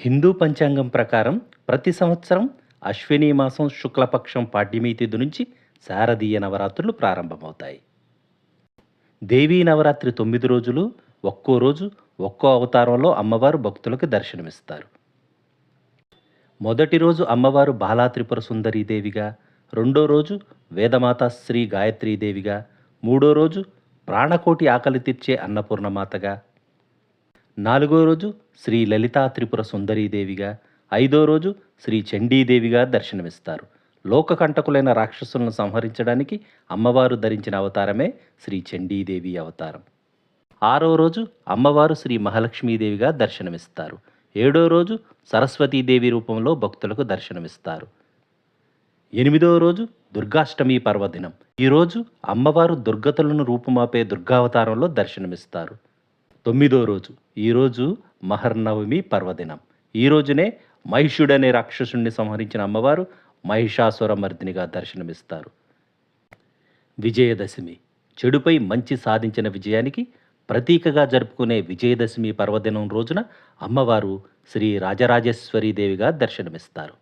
హిందూ పంచాంగం ప్రకారం ప్రతి సంవత్సరం అశ్విని మాసం శుక్లపక్షం పాడ్యమి తిథి నుంచి శారదీయ నవరాత్రులు ప్రారంభమవుతాయి. దేవీ నవరాత్రి తొమ్మిది రోజులు ఒక్కో రోజు ఒక్కో అవతారంలో అమ్మవారు భక్తులకు దర్శనమిస్తారు. మొదటి రోజు అమ్మవారు బాలాత్రిపుర సుందరీదేవిగా రెండో రోజు వేదమాత శ్రీ గాయత్రీదేవిగా మూడో రోజు ప్రాణకోటి ఆకలి తీర్చే అన్నపూర్ణమాతగా నాలుగో రోజు శ్రీ లలితా త్రిపుర సుందరీదేవిగా ఐదో రోజు శ్రీ చండీదేవిగా దర్శనమిస్తారు. లోకకంటకులైన రాక్షసులను సంహరించడానికి అమ్మవారు ధరించిన అవతారమే శ్రీ చండీదేవి అవతారం. ఆరో రోజు అమ్మవారు శ్రీ మహాలక్ష్మీదేవిగా దర్శనమిస్తారు. ఏడో రోజు సరస్వతీదేవి రూపంలో భక్తులకు దర్శనమిస్తారు. ఎనిమిదో రోజు దుర్గాష్టమి పర్వదినం. ఈరోజు అమ్మవారు దుర్గతులను రూపుమాపే దుర్గావతారంలో దర్శనమిస్తారు. తొమ్మిదో రోజు. ఈరోజు మహర్నవమి పర్వదినం. ఈ రోజునే మహిషుడనే రాక్షసుణ్ణి సంహరించిన అమ్మవారు మహిషాసుర మర్దినిగా దర్శనమిస్తారు. విజయదశమి. చెడుపై మంచి సాధించిన విజయానికి ప్రతీకగా జరుపుకునే విజయదశమి పర్వదినం రోజున అమ్మవారు శ్రీ రాజరాజేశ్వరీదేవిగా దర్శనమిస్తారు.